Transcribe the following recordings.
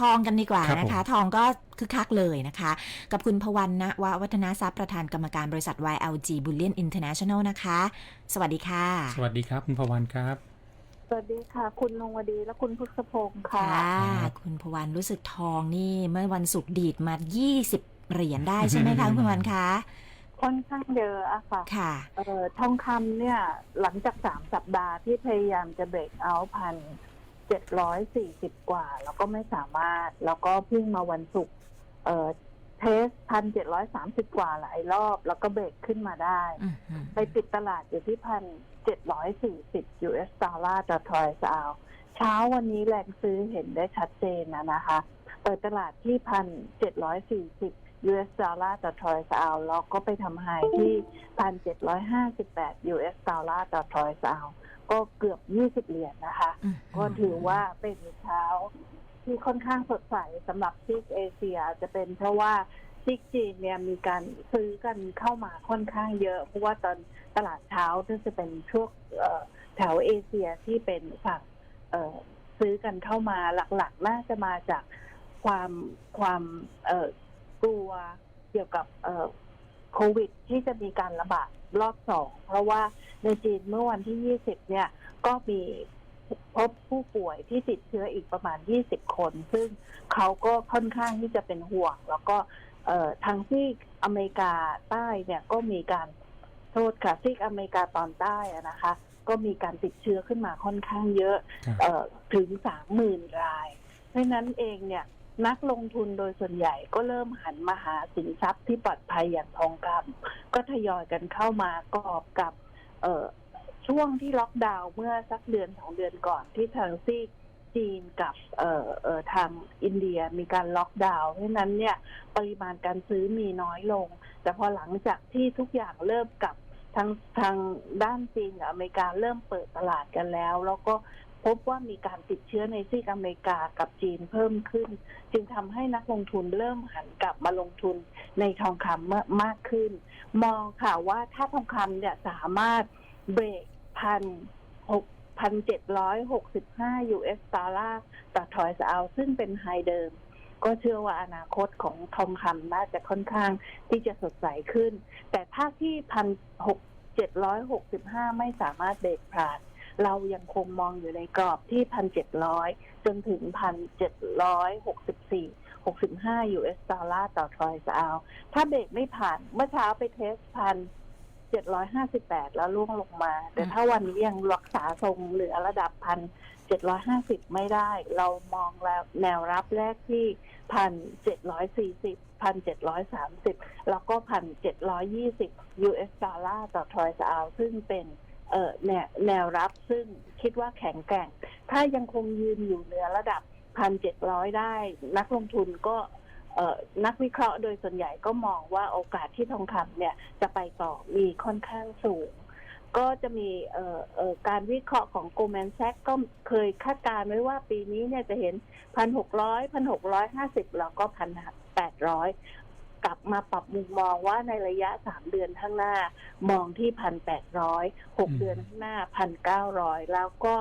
ทองกันดีกว่าครับนะคะผมทองก็คึกคักเลยนะคะ กับคุณพวันณววัฒนาทรัพย์ประธานกรรมการบริษัท YLG Bullion International นะคะ สวัสดีค่ะ สวัสดีครับ คุณพวันครับ สวัสดีค่ะ คุณนงวดีและคุณพุทธพงศ์ค่ะค่ะครับคุณพวันรู้สึกทองนี่เมื่อวันศุกร์ดีดมา 20 เหรียญได้ใช่ไหมคะคุณพวันคะค่อนข้างเยอะอะค่ะค่ะเอ่อทองคำเนี่ยหลังจากสามสัปดาห์ที่พยายามจะเบรกเอาพัน เจ็ดร้อยสี่สิบกว่า แล้วก็ไม่สามารถ แล้วก็เพิ่งมาวันศุกร์เอ่อเทสพันเจ็ดร้อยสามสิบกว่าหลายรอบ แล้วก็เบรกขึ้นมาได้อืมอืมไปปิดตลาดอยู่ที่พันเจ็ดร้อยสี่สิบ US ดอลลาร์ต่อทรอยส์อาวเช้าวันนี้แรงซื้อเห็นได้ชัดเจนนะนะคะ เปิดตลาดที่พันเจ็ดร้อยสี่สิบ US ดอลลาร์ต่อทรอยส์อาวแล้วก็ไปทำไฮที่พันเจ็ดร้อยห้าสิบแปด US ดอลลาร์ต่อทรอยส์อาว ก็เกือบยี่สิบเหรียญนะคะอืมก็ถือว่าเป็นเช้าที่ค่อนข้างสดใสสำหรับซีกเอเชียจะเป็นเพราะว่าซีกจีนเนี่ยมีการซื้อกันเข้ามาค่อนข้างเยอะ เพราะว่าตอนตลาดเช้าที่จะเป็นช่วงเอ่อแถวเอเชียที่เป็นฝั่งเอ่อซื้อกันเข้ามาหลักๆ น่าจะมาจากความความเอ่อกลัวเกี่ยวกับเอ่อโควิดที่จะมีการระบาด รอบสองเพราะว่าในจีนเมื่อวันที่ 20 เนี่ยก็มีพบผู้ป่วยที่ติดเชื้ออีกประมาณ 20 คน ซึ่งเขาก็ค่อนข้างที่จะเป็นห่วง แล้วก็เอ่อทางที่อเมริกาใต้เนี่ยก็มีการโทษค่ะที่อเมริกาตอนใต้อะนะคะ ก็มีการติดเชื้อขึ้นมาค่อนข้างเยอะครับเอ่อถึงสามหมื่นราย เพราะฉะนั้นเองเนี่ย นักลงทุนโดยส่วนใหญ่ก็เริ่มหันมาหาสินทรัพย์ที่ปลอดภัยอย่างทองคำก็ทยอยกันเข้ามากอบกับเช่วงที่ล็อกดาวน์เมื่อสักเดือนสองเดือนก่อนที่ทางซีกจีนกับเอ่อเอ่อทางอินเดียมีการล็อกดาวน์เพราะฉะนั้นเนี่ยปริมาณการซื้อมีน้อยลง แต่พอหลังจากที่ทุกอย่างเริ่มกลับทางทางด้านจีนกับอเมริกาเริ่มเปิดตลาดกันแล้ว แล้วก็ พบว่ามีการติดเชื้อในซีกอเมริกากับจีนเพิ่มขึ้น จึงทำให้นักลงทุนเริ่มหันกลับมาลงทุนในทองคำมากมากขึ้น มองค่ะว่าถ้าทองคำเนี่ยสามารถเบรกพันหกพันเจ็ดร้อยหกสิบห้า US ดอลลาร์ต่อทอยส์เอาซึ่งเป็นไฮเดิม ก็เชื่อว่าอนาคตของทองคำน่าจะค่อนข้างที่จะสดใสขึ้น แต่ถ้าที่พันหกเจ็ดร้อยหกสิบห้าไม่สามารถเบรกผ่าน เรายังคงมองอยู่ในกรอบที่พันเจ็ดร้อยจนถึงพันเจ็ดร้อยหกสิบสี่หกสิบห้า US ดอลลาร์ต่อทรอยส์เอาถ้าเบรกไม่ผ่านเมื่อเช้าไปเทสพันเจ็ดร้อยห้าสิบแปดแล้วล่วงลงมา แต่ถ้าวันนี้ยังรักษาทรงเหลือระดับพันเจ็ดร้อยห้าสิบไม่ได้ เรามองแล้วแนวรับแรกที่พันเจ็ดร้อยสี่สิบพันเจ็ดร้อยสามสิบแล้วก็พันเจ็ดร้อยยี่สิบ US ดอลลาร์ต่อทรอยส์เอาซึ่งเป็น เอ่อแนวแนวรับซึ่งคิดว่าแข็งแกร่ง ถ้ายังคงยืนอยู่เหนือระดับพันเจ็ดร้อยได้ นักลงทุนก็เออนักวิเคราะห์โดยส่วนใหญ่ก็มองว่าโอกาสที่ทองคำเนี่ยจะไปต่อมีค่อนข้างสูง ก็จะมีเออเออการวิเคราะห์ของ Goldman Sachs ก็เคยคาดการณ์ไว้ว่าปีนี้เนี่ยจะเห็นพันหกร้อยพันหกร้อยห้าสิบแล้วก็พันแปดร้อย กลับมาปรับมุมมองว่าในระยะสามเดือนข้างหน้า มองที่พันแปดร้อยหกอืมเดือนข้างหน้าพันเก้าร้อยแล้วก็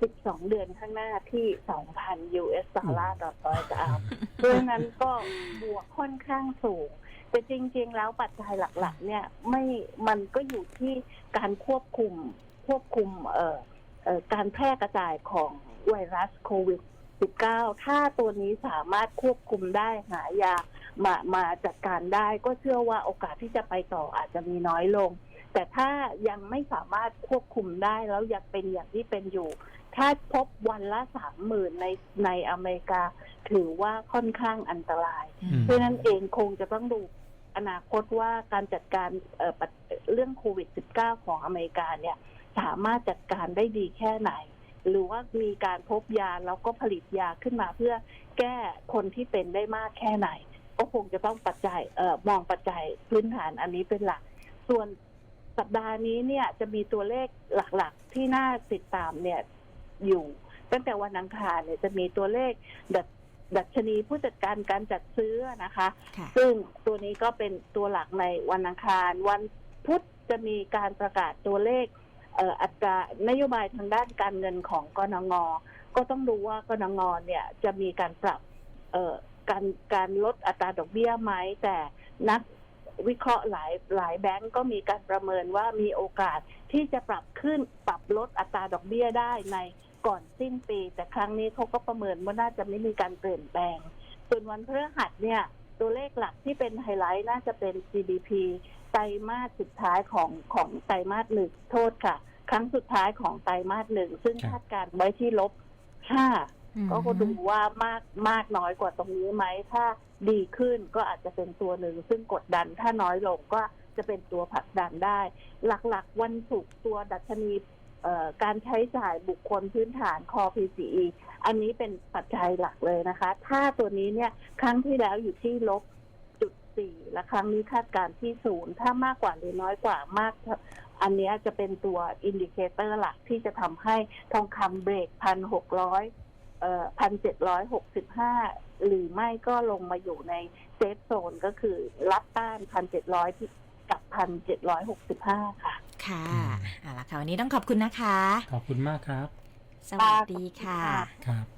สิบสองเดือนข้างหน้าที่สองพัน US ดอลลาร์ต่อร้อยจะเอาเพราะฉะนั้นก็บวกค่อนข้างสูง แต่จริง ๆ แล้วปัจจัยหลัก ๆ เนี่ยไม่มันก็อยู่ที่การควบคุมควบคุมเอ่อเอ่อการแพร่กระจายของไวรัสโควิด 19 ถ้าตัวนี้สามารถควบคุมได้หายามามาจัดการได้ก็เชื่อว่าโอกาสที่จะไปต่ออาจจะมีน้อยลง แต่ถ้ายังไม่สามารถควบคุมได้แล้วยังเป็นอย่างที่เป็นอยู่ ถ้าพบวันละสามหมื่นในในอเมริกา ถือว่าค่อนข้างอันตรายอืมเพราะฉะนั้นเองคงจะต้องดูอนาคตว่าการจัดการเอ่อปัจเรื่องโควิด -19 ของอเมริกาเนี่ย สามารถจัดการได้ดีแค่ไหน หรือว่ามีการพบยาแล้วก็ผลิตยาขึ้นมาเพื่อแก้คนที่เป็นได้มากแค่ไหน ก็คงจะต้องปัจจัยเอ่อมองปัจจัยพื้นฐานอันนี้เป็นหลัก ส่วนสัปดาห์นี้เนี่ยจะมีตัวเลขหลักๆ ที่น่าติดตามเนี่ยอยู่ ตั้งแต่วันอังคารเนี่ยจะมีตัวเลขดัชดัชนีผู้จัดการการจัดซื้อนะคะค่ะซึ่งตัวนี้ก็เป็นตัวหลักในวันอังคาร วันพุธจะมีการประกาศตัวเลขเอัตรานโยบายทางด้านการเงินของกนงก็ต้องดูว่ากนงเนี่ยจะมีการปรับการการลดอัตราดอกเบี้ยไหมแต่นักวิเคราะห์หลายหลายแบงก์ก็มีการประเมินว่ามีโอกาสที่จะปรับขึ้นปรับลดอัตราดอกเบี้ยได้ในก่อนสิ้นปี แต่ครั้งนี้เขาก็ประเมินว่าน่าจะไม่มีการเปลี่ยนแปลง ส่วนวันพฤหัสเนี่ยตัวเลขหลักที่เป็นไฮไลท์น่าจะเป็น GDP ไตรมาสสุดท้ายของของไตรมาสหนึ่งโทษค่ะ ครั้งสุดท้ายของไตรมาสหนึ่งซึ่งครับคาดการณ์ไว้ที่ลบห้าอืมก็ดูว่ามากมากน้อยกว่าตรงนี้ไหมถ้าดีขึ้นก็อาจจะเป็นตัวหนึ่ง ซึ่งกดดันถ้าน้อยลงก็จะเป็นตัวผลักดันได้ หลักๆ วันศุกร์ตัวดัชนีเอ่อการใช้จ่ายบุคคลพื้นฐานคอ PCE อันนี้เป็นปัจจัยหลักเลยนะคะ ถ้าตัวนี้เนี่ยครั้งที่แล้วอยู่ที่ลบ จุดสี่และครั้งนี้คาดการณ์ที่ศูนย์ถ้ามากกว่าหรือน้อยกว่ามาก อันเนี้ยจะเป็นตัวอินดิเคเตอร์หลักที่จะทำให้ทองคำเบรกพันหกร้อยเอ่อพันเจ็ดร้อยหกสิบห้าหรือไม่ก็ลงมาอยู่ในเซฟโซนก็คือรับต้านพันเจ็ดร้อยกับพันเจ็ดร้อยหกสิบห้าค่ะ ค่ะเอาละค่ะ วันนี้ต้องขอบคุณนะคะ ขอบคุณมากครับ สวัสดีค่ะ ครับ